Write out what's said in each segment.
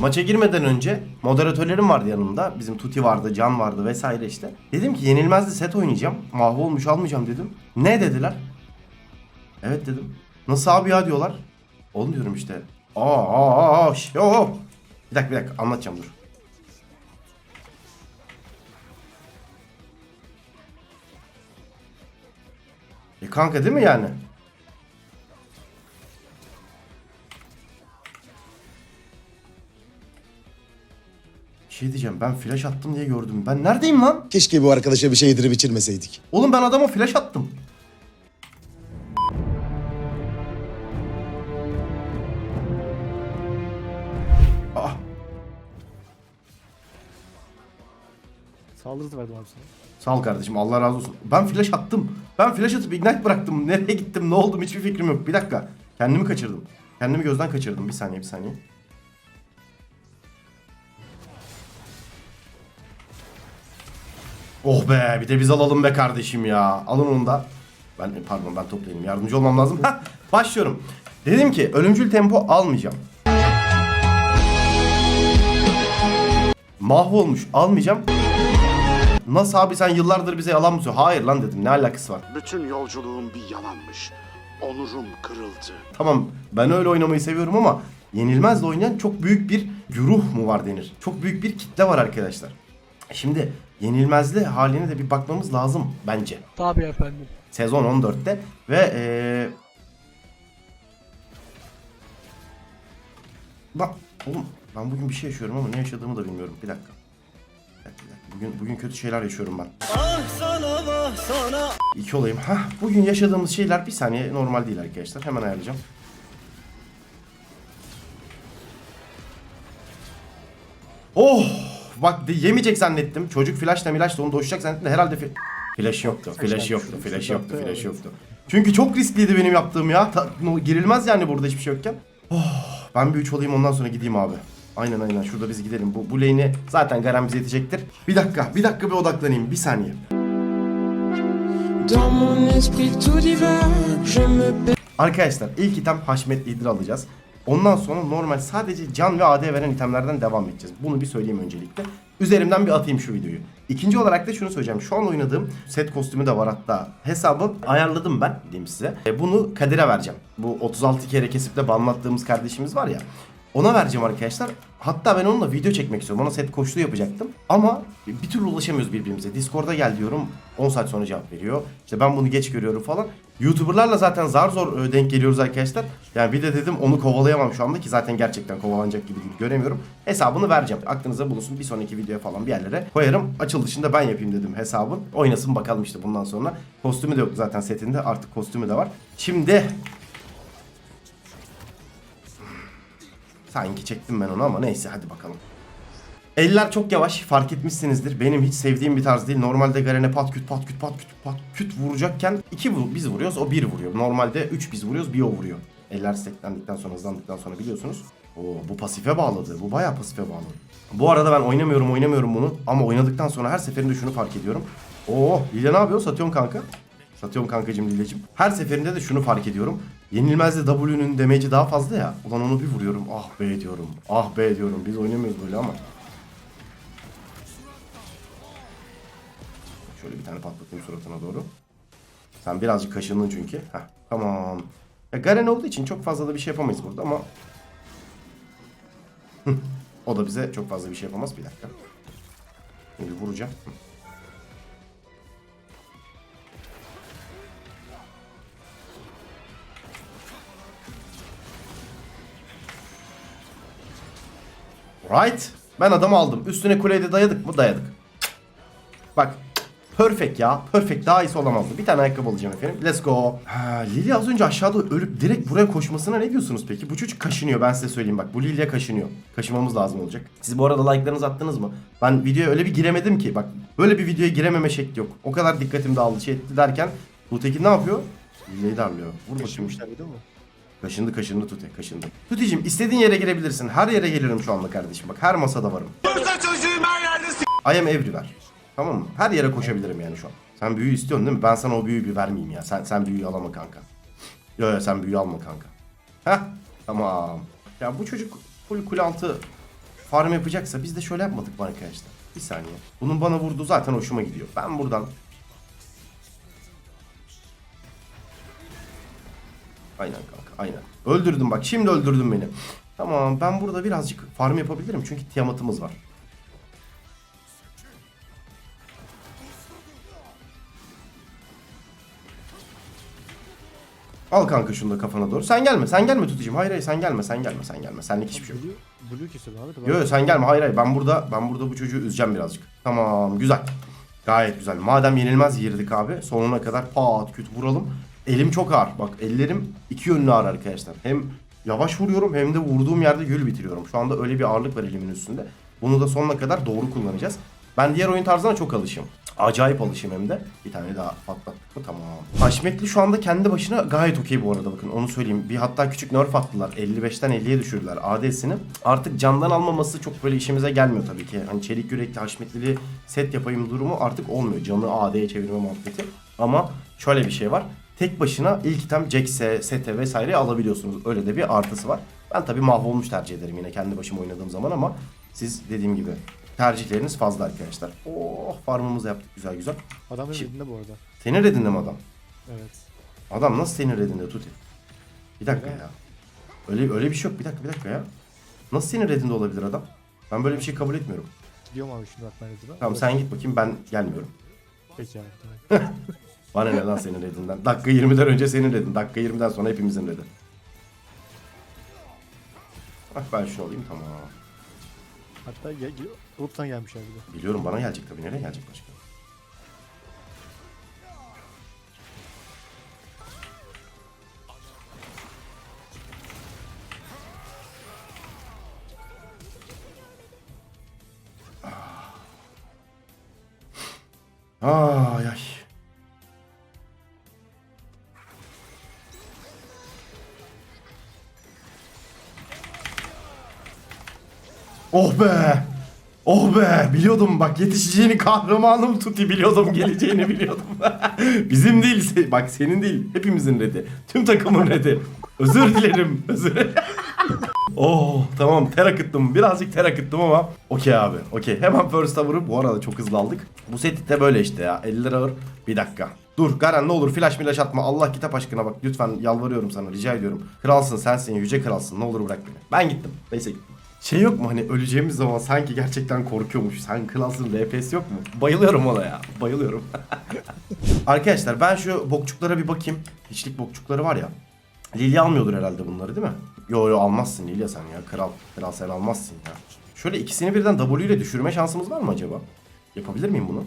Maça girmeden önce moderatörlerim vardı yanımda. Bizim Tuti vardı, Can vardı vesaire işte. Dedim ki yenilmezli set oynayacağım. Mahvolmuş almayacağım dedim. Ne dediler? Evet dedim. Nasıl abi ya diyorlar. Oğlum diyorum işte. Aa aa aa şş, yo, yo. Bir dakika bir dakika anlatacağım dur. E kanka değil mi yani? Şey diyeceğim ben flash attım diye gördüm. Ben neredeyim lan? Keşke bu arkadaşa bir şey yedirip içirmeseydik. Oğlum ben adama flash attım. Aa, Saldırı verdim abi sana. sağ ol kardeşim Allah razı olsun. Ben flash attım. Ben flash atıp ignite bıraktım. Nereye gittim ne oldum hiçbir fikrim yok. Bir dakika. Kendimi kaçırdım. Kendimi gözden kaçırdım. Bir saniye bir saniye. Oh be bir de biz alalım be kardeşim ya. Alın onu da. Ben pardon ben toplayayım. Yardımcı olmam lazım. Hah, başlıyorum. Dedim ki ölümcül tempo almayacağım. Mahvolmuş almayacağım. Nasıl abi sen yıllardır bize yalan mı söylüyorsun? Hayır lan dedim ne alakası var. Bütün yolculuğum bir yalanmış. Onurum kırıldı. Tamam ben öyle oynamayı seviyorum ama yenilmezle oynayan çok büyük bir güruh mu var denir. Çok büyük bir kitle var arkadaşlar. Şimdi yenilmezli haline de bir bakmamız lazım bence. Tabii efendim. Sezon 14'te ve eee Bak oğlum ben bugün bir şey yaşıyorum ama ne yaşadığımı da bilmiyorum. Bir dakika. Bir dakika, bir dakika. Bugün, bugün kötü şeyler yaşıyorum ben. İki olayım. Hah bugün yaşadığımız şeyler bir saniye normal değil arkadaşlar. Hemen ayarlayacağım. Oh! Bak de, yemeyecek zannettim. Çocuk flashla milashla onu doşacak zannettim de herhalde fi- flash yoktu. Flash yoktu. Flash yoktu. Flash yoktu. Çünkü çok riskliydi benim yaptığım ya. Ta- no- girilmez yani burada hiçbir şey yokken. Oh, ben bir 3 olayım ondan sonra gideyim abi. Aynen aynen şurada biz gidelim. Bu, bu lane'i zaten Garen bize yetecektir. Bir dakika bir dakika bir odaklanayım bir saniye. Arkadaşlar ilk item Haşmet Lider alacağız. Ondan sonra normal sadece can ve AD veren itemlerden devam edeceğiz. Bunu bir söyleyeyim öncelikle. Üzerimden bir atayım şu videoyu. İkinci olarak da şunu söyleyeceğim. Şu an oynadığım set kostümü de var hatta. Hesabı ayarladım ben diyeyim size. E, bunu Kadir'e vereceğim. Bu 36 kere kesip de banlattığımız kardeşimiz var ya. Ona vereceğim arkadaşlar. Hatta ben onunla video çekmek istiyorum. Ona set koşulu yapacaktım. Ama bir türlü ulaşamıyoruz birbirimize. Discord'a gel diyorum. 10 saat sonra cevap veriyor. İşte ben bunu geç görüyorum falan. YouTuber'larla zaten zar zor e, denk geliyoruz arkadaşlar. Yani bir de dedim onu kovalayamam şu anda ki zaten gerçekten kovalanacak gibi değil göremiyorum. Hesabını vereceğim. Aklınıza bulunsun. Bir sonraki videoya falan bir yerlere koyarım. Açılışında ben yapayım dedim hesabın. Oynasın bakalım işte bundan sonra. Kostümü de yok zaten setinde. Artık kostümü de var. Şimdi Sanki çektim ben onu ama neyse hadi bakalım. Eller çok yavaş fark etmişsinizdir. Benim hiç sevdiğim bir tarz değil. Normalde Garen'e pat küt pat küt pat küt pat küt vuracakken iki vu- biz vuruyoruz o bir vuruyor. Normalde 3 biz vuruyoruz bir o vuruyor. Eller steklendikten sonra hızlandıktan sonra biliyorsunuz. Oo, bu pasife bağladı. Bu bayağı pasife bağladı. Bu arada ben oynamıyorum oynamıyorum bunu. Ama oynadıktan sonra her seferinde şunu fark ediyorum. Oo Lilya ne yapıyor? Satıyorsun kanka. Satıyorum kankacım Lilyacım. Her seferinde de şunu fark ediyorum. Yenilmezde W'nün damage'i daha fazla ya. Ulan onu bir vuruyorum. Ah be diyorum. Ah be diyorum. Biz oynamıyoruz böyle ama. Şöyle bir tane patlatayım suratına doğru. Sen birazcık kaşındın çünkü. Heh, tamam. Ya Garen olduğu için çok fazla da bir şey yapamayız burada ama... O da bize çok fazla bir şey yapamaz. Bir dakika. Şimdi vuracağım. Right. Ben adamı aldım. Üstüne kuleyi de dayadık mı? Dayadık. Bak. Perfect ya. Perfect. Daha iyisi olamazdı. Bir tane ayakkabı alacağım efendim. Let's go. Ha, Lily az önce aşağıda ölüp direkt buraya koşmasına ne diyorsunuz peki? Bu çocuk kaşınıyor ben size söyleyeyim bak. Bu Lily'e kaşınıyor. Kaşımamız lazım olacak. Siz bu arada like'larınızı attınız mı? Ben videoya öyle bir giremedim ki. Bak böyle bir videoya girememe şekli yok. O kadar dikkatim dağıldı şey etti derken. Bu tekin ne yapıyor? Lily'yi darlıyor. Vur bakayım. Kaçırmışlar değil mi? Kaşındı kaşındı Tute kaşındı. Tuteciğim istediğin yere girebilirsin. Her yere gelirim şu anda kardeşim. Bak her masada varım. I am everywhere. Tamam mı? Her yere koşabilirim yani şu an. Sen büyü istiyorsun değil mi? Ben sana o büyüyü bir vermeyeyim ya. Sen sen büyüyü alama kanka. Yo yo sen büyü alma kanka. Heh tamam. Ya bu çocuk full kul altı farm yapacaksa biz de şöyle yapmadık mı arkadaşlar? Bir saniye. Bunun bana vurduğu zaten hoşuma gidiyor. Ben buradan Aynen kanka aynen. Öldürdüm bak şimdi öldürdün beni. Tamam ben burada birazcık farm yapabilirim çünkü Tiamat'ımız var. Al kanka şunu da kafana doğru. Sen gelme sen gelme tutucum. Hayır hayır sen gelme sen gelme sen gelme. Senlik hiçbir şey yok. Blue, blue kesiyor abi. Yo yo sen gelme hayır hayır ben burada ben burada bu çocuğu üzeceğim birazcık. Tamam güzel. Gayet güzel. Madem yenilmez girdik abi sonuna kadar pat küt vuralım. Elim çok ağır. Bak ellerim iki yönlü ağır arkadaşlar. Hem yavaş vuruyorum hem de vurduğum yerde gül bitiriyorum. Şu anda öyle bir ağırlık var elimin üstünde. Bunu da sonuna kadar doğru kullanacağız. Ben diğer oyun tarzına çok alışım. Acayip alışım hem de. Bir tane daha patlattık mı tamam. Haşmetli şu anda kendi başına gayet okey bu arada bakın onu söyleyeyim. Bir hatta küçük nerf attılar. 55'ten 50'ye düşürdüler AD'sini. Artık candan almaması çok böyle işimize gelmiyor tabii ki. Hani çelik yürekli haşmetlili set yapayım durumu artık olmuyor. Canı AD'ye çevirme muhabbeti. Ama şöyle bir şey var. Tek başına ilk item Jax'e, Sete vesaire alabiliyorsunuz. Öyle de bir artısı var. Ben tabii mahvolmuş tercih ederim yine kendi başıma oynadığım zaman ama siz dediğim gibi tercihleriniz fazla arkadaşlar. Oh farmımızı yaptık güzel güzel. Adam benim Şi- elinde bu arada. Senin redinde mi adam? Evet. Adam nasıl senin redinde Tuti? Bir dakika ya. Öyle öyle bir şey yok. Bir dakika bir dakika ya. Nasıl senin redinde olabilir adam? Ben böyle bir şey kabul etmiyorum. Gidiyorum abi şimdi bak ben. Tamam sen git bakayım ben gelmiyorum. Peki abi tamam. Bana ne lan senin redinden? Dakika 20'den önce senin redin. Dakika 20'den sonra hepimizin redi. Bak ben şunu alayım tamam. Hatta gel, gel, gruptan gelmişler bir de. Biliyorum bana gelecek tabii. Nereye gelecek başka? Ah. Ay ay. Oh be! Oh be! Biliyordum bak yetişeceğini kahramanım tuti biliyordum geleceğini biliyordum. Bizim değil bak senin değil hepimizin redi. Tüm takımın redi. Özür dilerim. Özür Oh tamam ter akıttım. Birazcık ter akıttım ama okey abi. Okey. Hemen first hour'ı bu arada çok hızlı aldık. Bu set de böyle işte ya. 50 lira ağır. Bir dakika. Dur Garen ne olur flash milaş atma. Allah kitap aşkına bak lütfen yalvarıyorum sana rica ediyorum. Kralsın sensin yüce kralsın ne olur bırak beni. Ben gittim. Neyse gittim. Şey yok mu hani öleceğimiz zaman sanki gerçekten korkuyormuş. Sen kralsın RPS yok mu? Bayılıyorum ona ya. Bayılıyorum. Arkadaşlar ben şu bokçuklara bir bakayım. Hiçlik bokçukları var ya. Lilya almıyordur herhalde bunları değil mi? Yo yo almazsın Lilya sen ya. Kral. Kral sen almazsın ya. Şöyle ikisini birden W ile düşürme şansımız var mı acaba? Yapabilir miyim bunu?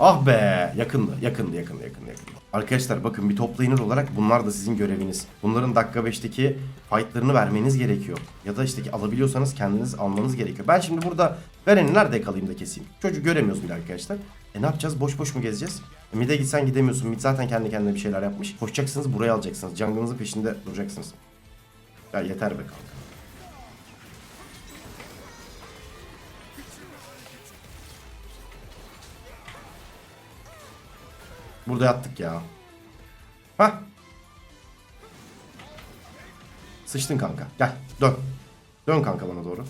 Ah be yakındı yakındı yakındı yakındı yakındı. Arkadaşlar bakın bir top laner olarak bunlar da sizin göreviniz. Bunların dakika 5'teki fightlarını vermeniz gerekiyor. Ya da işte ki alabiliyorsanız kendiniz almanız gerekiyor. Ben şimdi burada Garen'i nerede yakalayayım da keseyim. Çocuğu göremiyoruz bile arkadaşlar. E ne yapacağız? Boş boş mu gezeceğiz? E, mid'e gitsen gidemiyorsun. Mid zaten kendi kendine bir şeyler yapmış. Koşacaksınız buraya alacaksınız. Jungle'ınızın peşinde duracaksınız. Ya yeter be kanka. Burada yattık ya. Hah. Sıçtın kanka. Gel dön. Dön kanka bana doğru.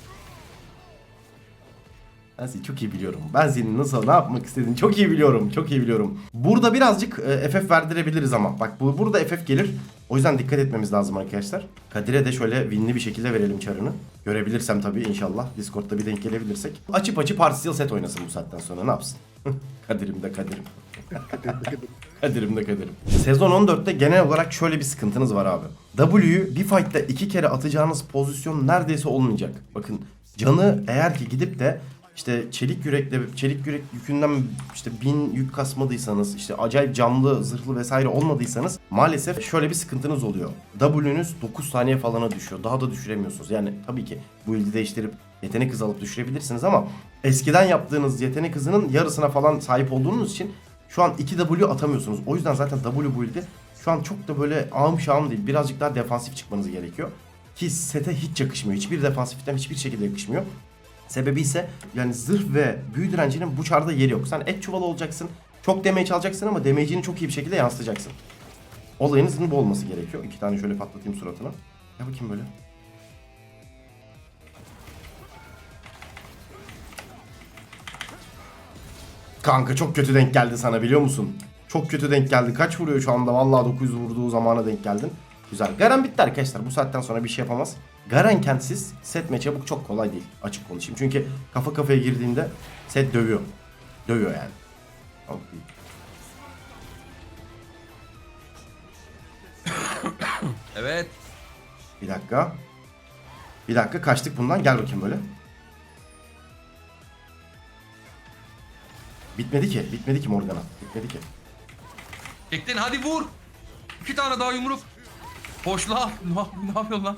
Ben seni çok iyi biliyorum. Ben senin nasıl ne yapmak istediğini çok iyi biliyorum. Çok iyi biliyorum. Burada birazcık e, FF verdirebiliriz ama. Bak bu burada FF gelir. O yüzden dikkat etmemiz lazım arkadaşlar. Kadir'e de şöyle winli bir şekilde verelim çarını. Görebilirsem tabii inşallah. Discord'da bir denk gelebilirsek. Açıp açıp partial set oynasın bu saatten sonra ne yapsın? Kadir'im de Kadir'im. Kadir'im de Kadir'im. Sezon 14'te genel olarak şöyle bir sıkıntınız var abi. W'yu bir fight'ta iki kere atacağınız pozisyon neredeyse olmayacak. Bakın canı eğer ki gidip de işte çelik yürekle çelik yürek yükünden işte bin yük kasmadıysanız işte acayip camlı zırhlı vesaire olmadıysanız maalesef şöyle bir sıkıntınız oluyor. W'nüz 9 saniye falana düşüyor. Daha da düşüremiyorsunuz. Yani tabii ki bu ildi değiştirip yetenek hızı alıp düşürebilirsiniz ama eskiden yaptığınız yetenek hızının yarısına falan sahip olduğunuz için şu an 2W atamıyorsunuz. O yüzden zaten W build'i şu an çok da böyle ağım şağım değil. Birazcık daha defansif çıkmanız gerekiyor. Ki sete hiç yakışmıyor. Hiçbir defansiften hiçbir şekilde yakışmıyor. Sebebi ise yani zırh ve büyü direncinin bu çarda yeri yok. Sen et çuvalı olacaksın. Çok damage alacaksın ama damage'ini çok iyi bir şekilde yansıtacaksın. Olayınızın bu olması gerekiyor. İki tane şöyle patlatayım suratına. Ya bakayım böyle. Kanka çok kötü denk geldi sana biliyor musun? Çok kötü denk geldi. Kaç vuruyor şu anda? Vallahi 900 vurduğu zamana denk geldin. Güzel. Garen bitti arkadaşlar. Bu saatten sonra bir şey yapamaz. Garen kentsiz set match'e çok kolay değil. Açık konuşayım. Çünkü kafa kafaya girdiğinde set dövüyor. Dövüyor yani. Tamam. Evet. Bir dakika. Bir dakika kaçtık bundan. Gel bakayım böyle. Bitmedi ki. Bitmedi ki Morgana. Bitmedi ki. Çektin hadi vur. İki tane daha yumruk. Boşla. Ne, ne yapıyorsun lan?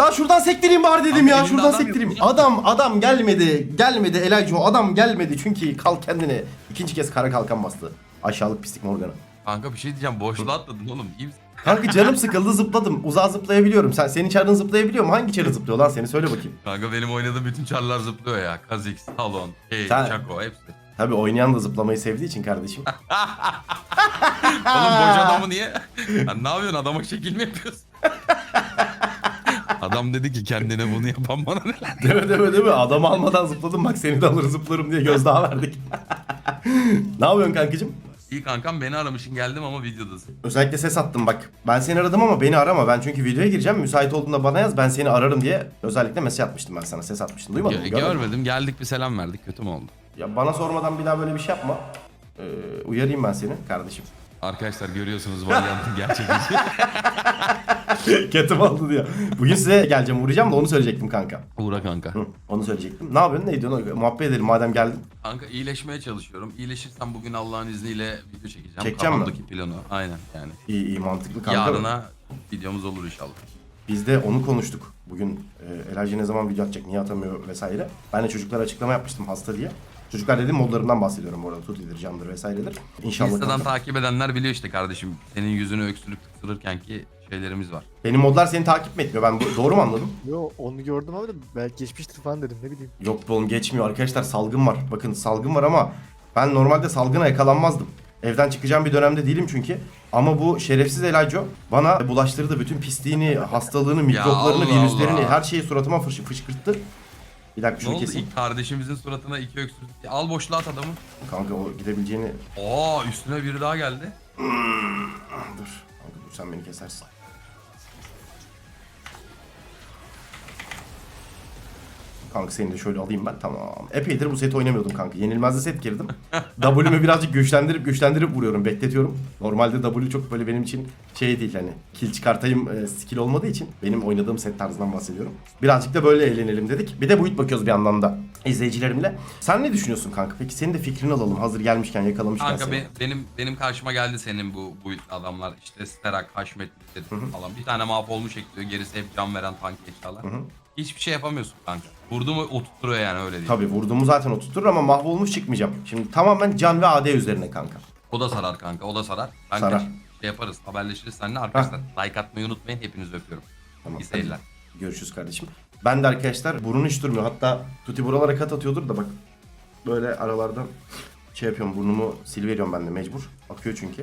Lan şuradan sektireyim bari dedim Abi ya. elimde Şuradan adam sektireyim. yok. Adam adam gelmedi. Gelmedi Elijah. Adam gelmedi. Çünkü kalk kendine. ikinci kez kara kalkan bastı. Aşağılık pislik Morgana. Kanka bir şey diyeceğim. Boşluğa atladın oğlum. İyi misin? Kanka canım sıkıldı zıpladım. Uzağa zıplayabiliyorum. Sen senin çarın zıplayabiliyor mu? Hangi çarı zıplıyor lan seni söyle bakayım. Kanka benim oynadığım bütün çarlar zıplıyor ya. Kazix, Talon, Kay, Sen- Chaco hepsi. Tabii oynayan da zıplamayı sevdiği için kardeşim. Oğlum boş adamı niye? Ya ne yapıyorsun adama şekil mi yapıyorsun? Adam dedi ki kendine bunu yapan bana ne lan? Deme deme deme. Adamı almadan zıpladım. Bak seni de alır zıplarım diye gözdağı verdik. ne yapıyorsun kankacığım? İyi kankam beni aramışsın geldim ama videodasın. Özellikle ses attım bak. Ben seni aradım ama beni arama. Ben çünkü videoya gireceğim. Müsait olduğunda bana yaz. Ben seni ararım diye özellikle mesaj atmıştım ben sana. Ses atmıştım. Duymadın mı? Gö- Görmedin mi? görmedim geldik bir selam verdik kötü mü oldu? Ya bana sormadan bir daha böyle bir şey yapma. Ee, uyarayım ben seni kardeşim. Arkadaşlar görüyorsunuz Valiant'ın gerçek yüzü. Kötü oldu diyor. Bugün size geleceğim uğrayacağım da onu söyleyecektim kanka. Uğra kanka. Hı, onu söyleyecektim. Ne yapıyorsun? Ne ediyorsun? Muhabbet edelim madem geldin. Kanka iyileşmeye çalışıyorum. İyileşirsem bugün Allah'ın izniyle video çekeceğim. Çekeceğim mi? Planı. Aynen yani. İyi iyi mantıklı kanka. Yarına videomuz olur inşallah. Biz de onu konuştuk. Bugün e, Elacı ne zaman video atacak, niye atamıyor vesaire. Ben de çocuklara açıklama yapmıştım hasta diye. Çocuklar dediğim modlarından bahsediyorum bu arada. Tuti'dir, camdır vesairedir. İnşallah. Insta'dan takip edenler biliyor işte kardeşim. Senin yüzünü öksürük tıksırırken ki şeylerimiz var. Benim modlar seni takip mi etmiyor? Ben bu- doğru mu anladım? Yo onu gördüm ama dedim, belki geçmiştir falan dedim ne bileyim. Yok be oğlum geçmiyor arkadaşlar salgın var. Bakın salgın var ama ben normalde salgına yakalanmazdım. Evden çıkacağım bir dönemde değilim çünkü. Ama bu şerefsiz Elajo bana bulaştırdı. Bütün pisliğini, hastalığını, mikroplarını, Allah virüslerini, Allah. her şeyi suratıma fış- fışkırttı. Bir dakika Ne şunu oldu? keseyim. İlk kardeşimizin suratına iki öksürük. Al boşluğa at adamı. Kanka o gidebileceğini... Oo üstüne biri daha geldi. Dur. Kanka dur sen beni kesersin. Kanka seni de şöyle alayım ben tamam. Epeydir bu seti oynamıyordum kanka. Yenilmezde set girdim. W'mi birazcık güçlendirip güçlendirip vuruyorum. Bekletiyorum. Normalde W çok böyle benim için şey değil hani. Kill çıkartayım e, skill olmadığı için. Benim oynadığım set tarzından bahsediyorum. Birazcık da böyle eğlenelim dedik. Bir de build bakıyoruz bir yandan da izleyicilerimle. Sen ne düşünüyorsun kanka? Peki senin de fikrini alalım. Hazır gelmişken yakalamışken Kanka seni. be- benim benim karşıma geldi senin bu bu adamlar işte Sterak, Haşmet falan. Bir tane mahvolmuş ekliyor. Gerisi hep can veren tank eşyalar. Hiçbir şey yapamıyorsun kanka. Vurdu mu oturtuyor yani öyle değil. Tabii vurduğumu zaten oturtur ama mahvolmuş çıkmayacağım. Şimdi tamamen can ve AD üzerine kanka. O da sarar kanka o da sarar. Kanka Sarar. şey yaparız haberleşiriz seninle arkadaşlar. Like atmayı unutmayın hepinizi öpüyorum. Tamam. İyi seyirler. Görüşürüz kardeşim. Ben de arkadaşlar burun hiç durmuyor. Hatta Tuti buralara kat atıyordur da bak. Böyle aralardan şey yapıyorum burnumu siliveriyorum ben de mecbur. Akıyor çünkü.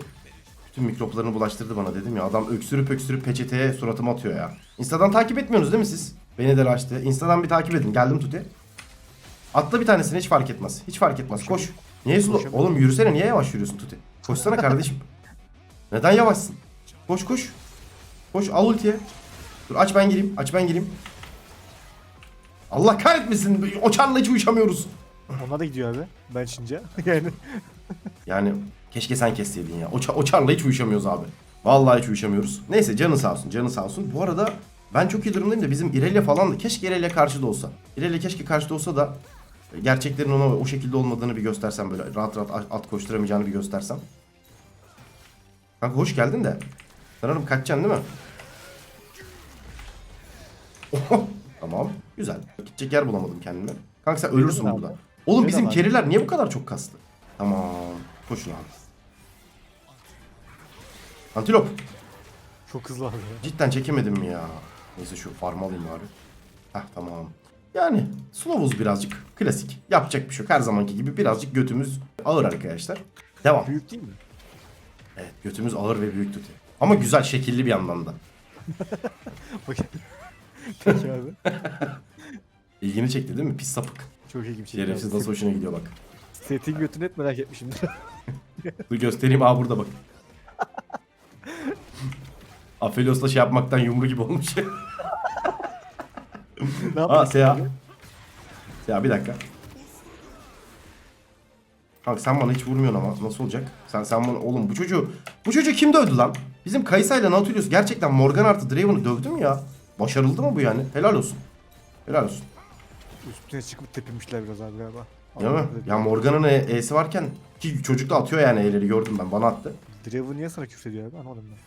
Bütün mikroplarını bulaştırdı bana dedim ya. Adam öksürüp öksürüp peçeteye suratıma atıyor ya. Insta'dan takip etmiyorsunuz değil mi siz? Beni de açtı. Insta'dan bir takip edin. Geldim Tuti. Atla bir tanesini hiç fark etmez. Hiç fark etmez. Koş. Niye? Koşamıyorum. Oğlum yürüsene niye yavaş yürüyorsun Tuti? Koşsana kardeşim. Neden yavaşsın? Koş koş. Koş al ultiye. Dur aç ben gireyim. Aç ben gireyim. Allah kahretmesin. O çarla hiç uyuşamıyoruz. Onlar da gidiyor abi. Ben çince. yani Yani keşke sen kesseydin ya. O, ça- o çarla hiç uyuşamıyoruz abi. Vallahi hiç uyuşamıyoruz. Neyse canı sağ olsun. Canı sağ olsun. Bu arada ben çok iyi durumdayım da bizim İrelia falan da keşke İrelia karşıda olsa. İrelia keşke karşıda olsa da gerçeklerin ona o şekilde olmadığını bir göstersem böyle rahat rahat at- koşturamayacağını bir göstersem. Kanka hoş geldin de. Sanırım kaçacaksın değil mi? Oho, tamam. Güzel. Gidecek yer bulamadım kendime. Kanka sen ölürsün burada. Oğlum bizim abi. keriler niye bu kadar çok kaslı? Tamam. Koşun abi. Antilop. çok hızlı abi ya. Cidden çekemedim mi ya? Neyse şu farm alayım abi. Heh tamam. Yani Slovuz birazcık klasik. Yapacak bir şey yok. Her zamanki gibi birazcık götümüz ağır arkadaşlar. Devam. Büyük değil mi? Evet götümüz ağır ve büyük tutuyor. Ama güzel şekilli bir yandan da. Peki abi. İlgini çekti değil mi? Pis sapık. Çok bir şey. Şerefsiz nasıl hoşuna gidiyor bak. Setin götünü hep merak etmişimdir. Dur göstereyim. Aa burada bak. Aphelios'la şey yapmaktan yumru gibi olmuş. ne Aa? Seha. Seha bir dakika. Kanka sen bana hiç vurmuyorsun ama nasıl olacak? Sen sen bana oğlum bu çocuğu bu çocuğu kim dövdü lan? Bizim Kaysa ile Nautilus gerçekten Morgan artı Draven'ı dövdü mü ya? Başarıldı mı bu yani? Helal olsun. Helal olsun. Üstüne çıkıp tepinmişler biraz abi galiba. Değil mi? Ya Morgan'ın E- E'si varken ki çocuk da atıyor yani E'leri gördüm ben bana attı. Draven niye sana küfrediyor abi anlamadım ben.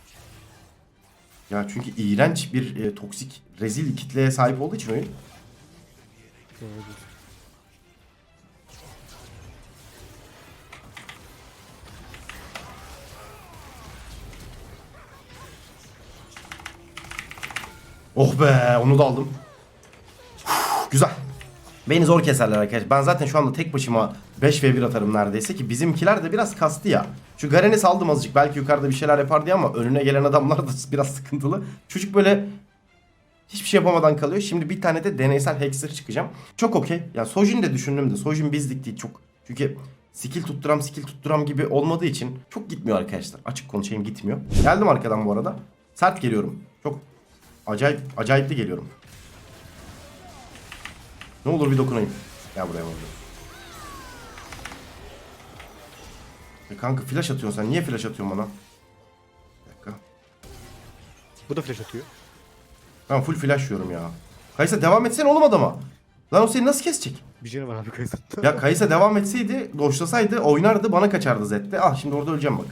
Ya çünkü iğrenç bir e, toksik rezil kitleye sahip olduğu için oyun. Oh be onu da aldım. Uf, Güzel. Beni zor keserler arkadaşlar. Ben zaten şu anda tek başıma 5 v 1 atarım neredeyse ki bizimkiler de biraz kastı ya. Şu Garen'i saldım azıcık. Belki yukarıda bir şeyler yapar diye ama önüne gelen adamlar da biraz sıkıntılı. Çocuk böyle hiçbir şey yapamadan kalıyor. Şimdi bir tane de deneysel Hexer çıkacağım. Çok okey. Ya Sojin de düşündüm de Sojin bizlik değil çok. Çünkü skill tutturam skill tutturam gibi olmadığı için çok gitmiyor arkadaşlar. Açık konuşayım gitmiyor. Geldim arkadan bu arada. Sert geliyorum. Çok acayip acayipli geliyorum. Ne olur bir dokunayım. Gel buraya burada. E kanka flash atıyorsun sen. Niye flash atıyorsun bana? Bir dakika. Bu da flash atıyor. Ben full flash yiyorum ya. Kaysa devam etsene oğlum adama. Lan o seni nasıl kesecek? Bir canı var abi Kayıt'ta. Ya Kaysa devam etseydi, doşlasaydı oynardı bana kaçardı Zed'de. Ah şimdi orada öleceğim bak.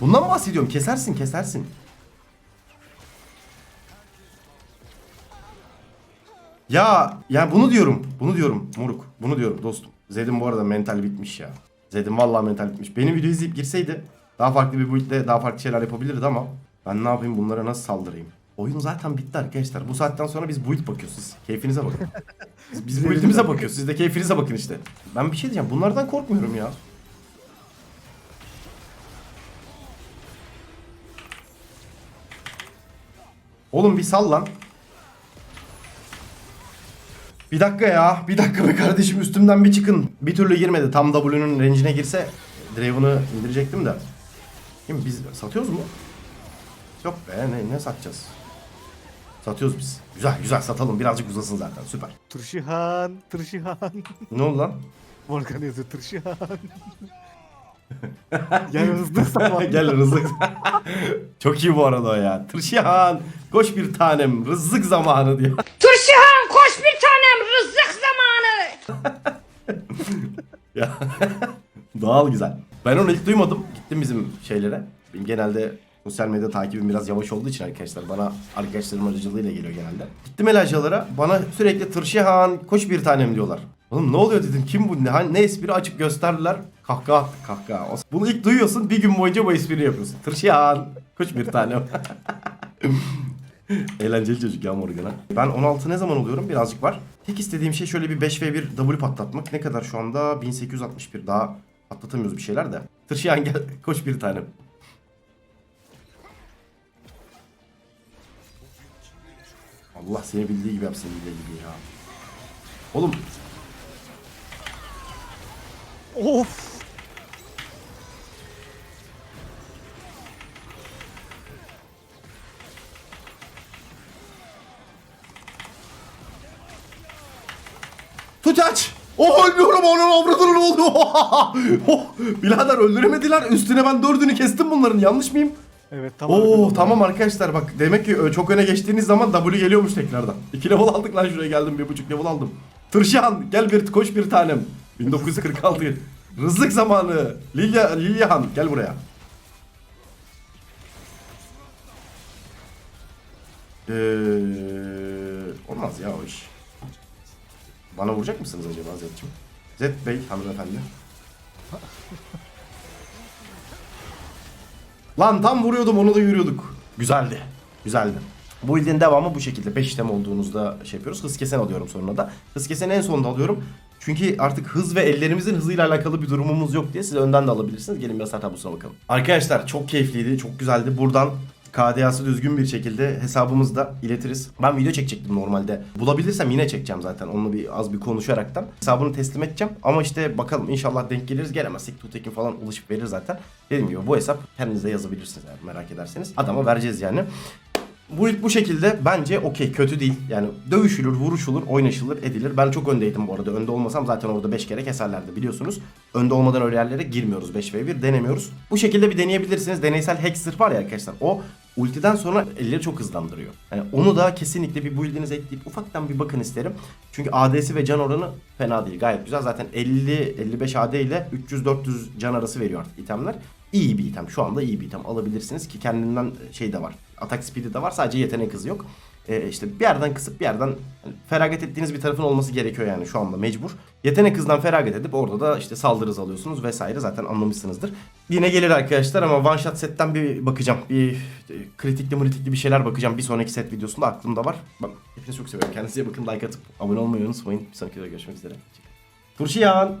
Bundan mı bahsediyorum? Kesersin kesersin. Ya ya bunu diyorum. Bunu diyorum Moruk. Bunu diyorum dostum. Zed'in bu arada mental bitmiş ya. Zed'in vallahi mental bitmiş. Benim videoyu izleyip girseydi daha farklı bir build'le daha farklı şeyler yapabilirdi ama ben ne yapayım bunlara nasıl saldırayım? Oyun zaten bitti arkadaşlar. Bu saatten sonra biz build bakıyoruz siz. Keyfinize bakın. Biz, biz build'imize bakıyoruz. Siz de keyfinize bakın işte. Ben bir şey diyeceğim. Bunlardan korkmuyorum ya. Oğlum bir sal lan. Bir dakika ya. Bir dakika be kardeşim üstümden bir çıkın. Bir türlü girmedi. Tam W'nun range'ine girse Draven'ı indirecektim de. Şimdi biz satıyoruz mu? Yok be ne, ne satacağız? Satıyoruz biz. Güzel güzel satalım. Birazcık uzasın zaten. Süper. Tırşihan, Tırşihan. Ne oldu lan? Morgan yazıyor Tırşihan. Gel hızlı zaman. Gel rızık. Çok iyi bu arada o ya. Tırşihan koş bir tanem rızık zamanı diyor. Turşihan koş bir tanem rızık zamanı. ya. Doğal güzel. Ben onu ilk duymadım. Gittim bizim şeylere. Benim genelde sosyal medya takibim biraz yavaş olduğu için arkadaşlar bana arkadaşlarım aracılığıyla geliyor genelde. Gittim elacılara bana sürekli Tırşihan koş bir tanem diyorlar. Oğlum ne oluyor dedim kim bu ne, hani ne espri açıp gösterdiler. Kahkaha attı kahkaha. Bunu ilk duyuyorsun bir gün boyunca bu espriyi yapıyorsun. Tırşihan koş bir tanem. Eğlenceli çocuk ya Morgan'a. Ben 16 ne zaman oluyorum? Birazcık var. Tek istediğim şey şöyle bir 5v1 W patlatmak. Ne kadar şu anda? 1861. Daha patlatamıyoruz bir şeyler de. Tırşıyan gel. Koş bir tanem. Allah seni bildiği gibi yapsın bildiği gibi ya. Oğlum of. tut aç. Oh ölmüyorum onun avradını ne oldu? oh, birader öldüremediler. Üstüne ben dördünü kestim bunların. Yanlış mıyım? Evet tamam. Oo tamam arkadaşlar bak demek ki ö, çok öne geçtiğiniz zaman W geliyormuş tekrardan. 2 level aldık lan şuraya geldim bir buçuk level aldım. Tırşan gel bir koş bir tanem. 1946 Rızık zamanı. Lilya Lilyahan gel buraya. Ee, olmaz ya o iş. Bana vuracak mısınız acaba Zed'ciğim? Zed Bey hanımefendi. Lan tam vuruyordum onu da yürüyorduk. Güzeldi. Güzeldi. Bu ilden devamı bu şekilde. 5 item olduğunuzda şey yapıyoruz. Hız kesen alıyorum sonra da. Hız keseni en sonunda alıyorum. Çünkü artık hız ve ellerimizin hızıyla alakalı bir durumumuz yok diye siz önden de alabilirsiniz. Gelin biraz tablosuna bakalım. Arkadaşlar çok keyifliydi, çok güzeldi. Buradan KDA'sı düzgün bir şekilde hesabımızda iletiriz. Ben video çekecektim normalde. Bulabilirsem yine çekeceğim zaten. Onunla bir az bir konuşaraktan. Hesabını teslim edeceğim. Ama işte bakalım inşallah denk geliriz. Gelemezsek Tutekin falan ulaşıp verir zaten. Dediğim gibi bu hesap kendinize yazabilirsiniz eğer merak ederseniz. Adama vereceğiz yani. Bu bu şekilde bence okey kötü değil. Yani dövüşülür, vuruşulur, oynaşılır, edilir. Ben çok öndeydim bu arada. Önde olmasam zaten orada 5 kere keserlerdi biliyorsunuz. Önde olmadan öyle yerlere girmiyoruz 5v1 denemiyoruz. Bu şekilde bir deneyebilirsiniz. Deneysel Hexer var ya arkadaşlar o ultiden sonra elleri çok hızlandırıyor. Yani onu da kesinlikle bir build'inize ekleyip ufaktan bir bakın isterim. Çünkü AD'si ve can oranı fena değil. Gayet güzel. Zaten 50-55 AD ile 300-400 can arası veriyor artık itemler. İyi bir item. Şu anda iyi bir item alabilirsiniz ki kendinden şey de var. Atak speed'i de var. Sadece yetenek hızı yok. Ee, işte bir yerden kısıp bir yerden feragat ettiğiniz bir tarafın olması gerekiyor yani şu anda mecbur. Yetenek hızından feragat edip orada da işte saldırı alıyorsunuz vesaire zaten anlamışsınızdır. Yine gelir arkadaşlar ama one shot setten bir bakacağım. Bir e, kritikli kritikli bir şeyler bakacağım. Bir sonraki set videosunda aklımda var. Bak hepinizi çok seviyorum. Kendinize bakın. Like atıp abone olmayı unutmayın. Bir sonraki videoda görüşmek üzere. Turşiyan.